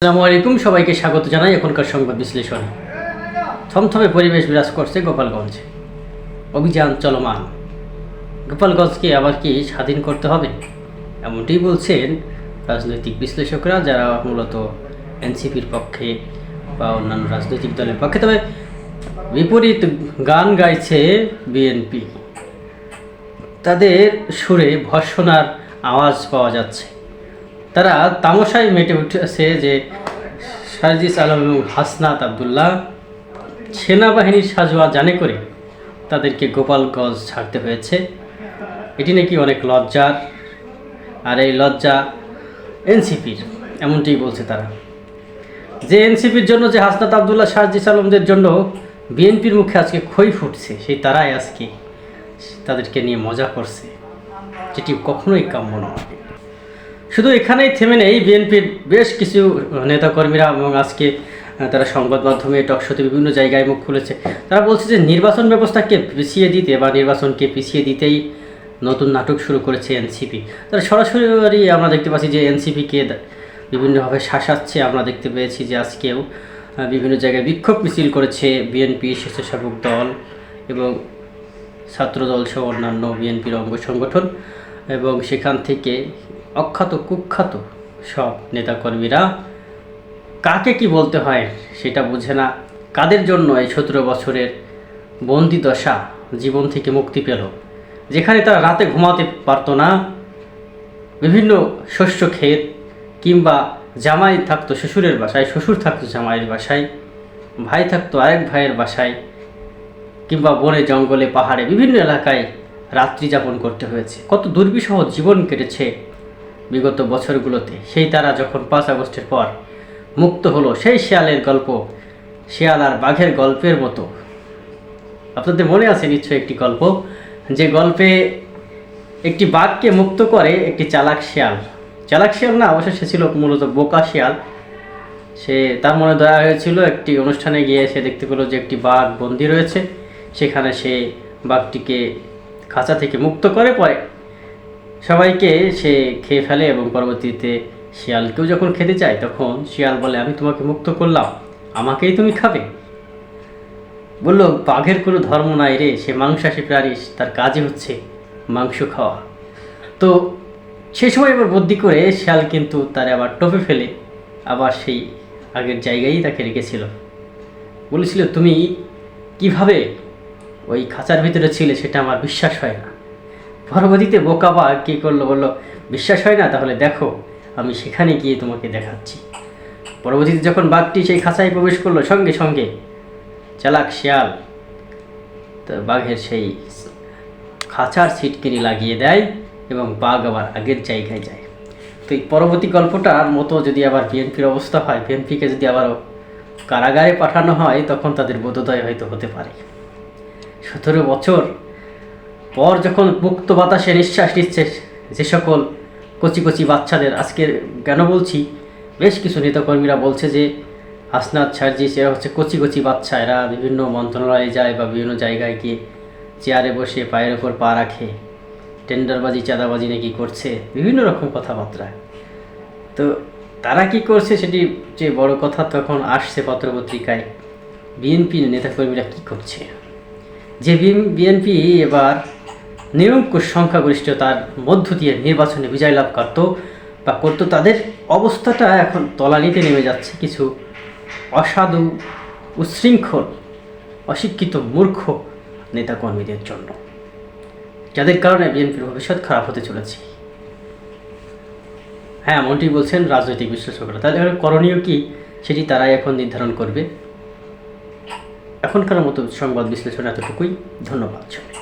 আসসালামু আলাইকুম, সবাইকে স্বাগত জানাই এখনকার সংবাদ বিশ্লেষণে। থমথমে পরিবেশ বিরাজ করছে গোপালগঞ্জে। অভিযান চলমান। গোপালগঞ্জকে আবার কি স্বাধীন করতে হবে? এমনটি বলছেন রাজনৈতিক বিশ্লেষকরা, যারা মূলত এনসিপির পক্ষে বা অন্যান্য রাজনৈতিক দলের পক্ষে। তবে বিপরীত গান গাইছে বিএনপি। তাদের সুরে ভর্ষণার আওয়াজ পাওয়া যাচ্ছে। তারা তামাশায় মেতে উঠেছে যে সারজিস আলম এবং হাসনাত আবদুল্লাহ সেনাবাহিনীর সাজোয়া জানে করে তাদেরকে গোপালগঞ্জ ছাড়তে হয়েছে। এটি নাকি অনেক লজ্জার। আর এই লজ্জা এনসিপির এমনটি বলছে তারা। যে এনসিপির জন্য যে হাসনাত আবদুল্লাহ সারজিস আলমদের জন্য বিএনপির মুখে আজকে খই ফুটছে, সেই তারাই আজকে তাদেরকে নিয়ে মজা করছে, যেটি কখনোই কাম্য নয়। শুধু এখানেই থেমে নেই, বিএনপির বেশ কিছু নেতাকর্মীরা এবং আজকে তারা সংবাদ মাধ্যমে টকশোতে বিভিন্ন জায়গায় মুখ খুলেছে। তারা বলছে যে নির্বাচন ব্যবস্থাকে পিছিয়ে দিতে বা নির্বাচনকে পিছিয়ে দিতেই নতুন নাটক শুরু করেছে এনসিপি। তারা সরাসরি আমরা দেখতে পাচ্ছি যে এনসিপিকে বিভিন্নভাবে শাসাচ্ছে। আমরা দেখতে পেয়েছি যে আজকেও বিভিন্ন জায়গায় বিক্ষোভ মিছিল করেছে বিএনপি, স্বেচ্ছাসেবক দল এবং ছাত্রদল সহ অন্যান্য বিএনপির অঙ্গ সংগঠন এবং সেখান থেকে অখ্যাত, কুখ্যাত সব নেতাকর্মীরা। কাকে কি বলতে হয় সেটা বুঝে না। কাদের জন্য এই সতেরো বছরের বন্দি দশা জীবন থেকে মুক্তি পেল? যেখানে তারা রাতে ঘুমাতে পারতো না। বিভিন্ন শস্য ক্ষেত কিংবা জামাই থাকতো শ্বশুরের বাসায়, শ্বশুর থাকতো জামাইয়ের বাসায়, ভাই থাকতো আরেক ভাইয়ের বাসায়, কিংবা বনে, জঙ্গলে, পাহাড়ে, বিভিন্ন এলাকায় রাত্রি যাপন করতে হয়েছে। কত দুর্বিষহ জীবন কেটেছে বিগত বছরগুলোতে। সেই তারা যখন পাঁচ আগস্টের পর মুক্ত হলো, সেই শিয়ালের গল্প, শিয়াল আর বাঘের গল্পের মতো। আপনাদের মনে আছে নিশ্চয় একটি গল্প? যে গল্পে একটি বাঘকে মুক্ত করে একটি চালাক শিয়াল। চালাক শিয়াল না অবশ্য সে ছিল মূলত বোকা শিয়াল। সে তার মনে দয়া হয়েছিল, একটি অনুষ্ঠানে গিয়ে সে দেখতে পেল যে একটি বাঘ বন্দি রয়েছে। সেখানে সে বাঘটিকে খাঁচা থেকে মুক্ত করে পরে সবাইকে সে খেয়ে ফেলে এবং পরবর্তীতে শিয়ালকেও যখন খেতে চায়, তখন শিয়াল বলে, আমি তোমাকে মুক্ত করলাম, আমাকেই তুমি খাবে। বলল, বাঘের কোনো ধর্ম নাই রে, সে মাংসাশী প্রাণী, তার কাজই হচ্ছে মাংস খাওয়া। তো সেই সময় এবার বুদ্ধি করে শিয়াল কিন্তু তার আবার টপে ফেলে, আবার সেই আগের জায়গায়ই তাকে রেখেছিল। বলেছিল, তুমি কীভাবে ওই খাঁচার ভিতরে ছিলে, সেটা আমার বিশ্বাস হয় না। পরবর্তীতে বোকা বা কী করল বলল, বিশ্বাস হয় না, তাহলে দেখো, আমি সেখানে গিয়ে তোমাকে দেখাচ্ছি। পরবর্তীতে যখন বাঘটি সেই খাঁচায় প্রবেশ করল, সঙ্গে সঙ্গে, চালাক শিয়াল, তো বাঘের সেই খাঁচার ছিটকিনি লাগিয়ে দেয় এবং বাঘ আবার আগের জায়গায় যায়। তো এই পরবর্তী গল্পটার মতো যদি আবার বিএনপির অবস্থা হয়, বিএনপিকে যদি আবারও কারাগারে পাঠানো হয়, তখন তাদের বোধোদয় হয়তো হতে পারে। সতেরো বছর পর যখন মুক্ত বাতাসে নিঃশ্বাস নিচ্ছে যে সকল কচি কচি বাচ্চাদের আজকে কেন বলছি? বেশ কিছু নেতাকর্মীরা বলছে যে, হাসনাত সার্জিস এরা হচ্ছে কচি কচি বাচ্চা। এরা বিভিন্ন মন্ত্রণালয়ে যায় বা বিভিন্ন জায়গায় গিয়ে চেয়ারে বসে পায়ের ওপর পা রাখে। টেন্ডারবাজি, চাঁদাবাজি নাকি করছে? বিভিন্ন রকম কথাবার্তা। তো তারা কি করছে সেটি যে বড় কথা তখন আসছে পত্রপত্রিকায়। বিএনপি নেতাকর্মীরা কি করছে? যে বিএনপি এবার নিরঙ্কুশ সংখ্যাগরিষ্ঠতার মধ্য দিয়ে নির্বাচনে বিজয় লাভ করত বা করতো তাদের অবস্থাটা এখন তলানিতে নেমে যাচ্ছে কিছু অসাধু, উচ্ছৃঙ্খল, অশিক্ষিত, মূর্খ নেতাকর্মীদের জন্য, যাদের কারণে বিএনপির ভবিষ্যৎ খারাপ হতে চলেছে। হ্যাঁ এমনটি বলছেন রাজনৈতিক বিশ্লেষকরা। তাহলে করণীয় কি? সেটি তারাই এখন নির্ধারণ করবে। এখনকার মতো সংবাদ বিশ্লেষণ এতটুকুই। ধন্যবাদ সবাই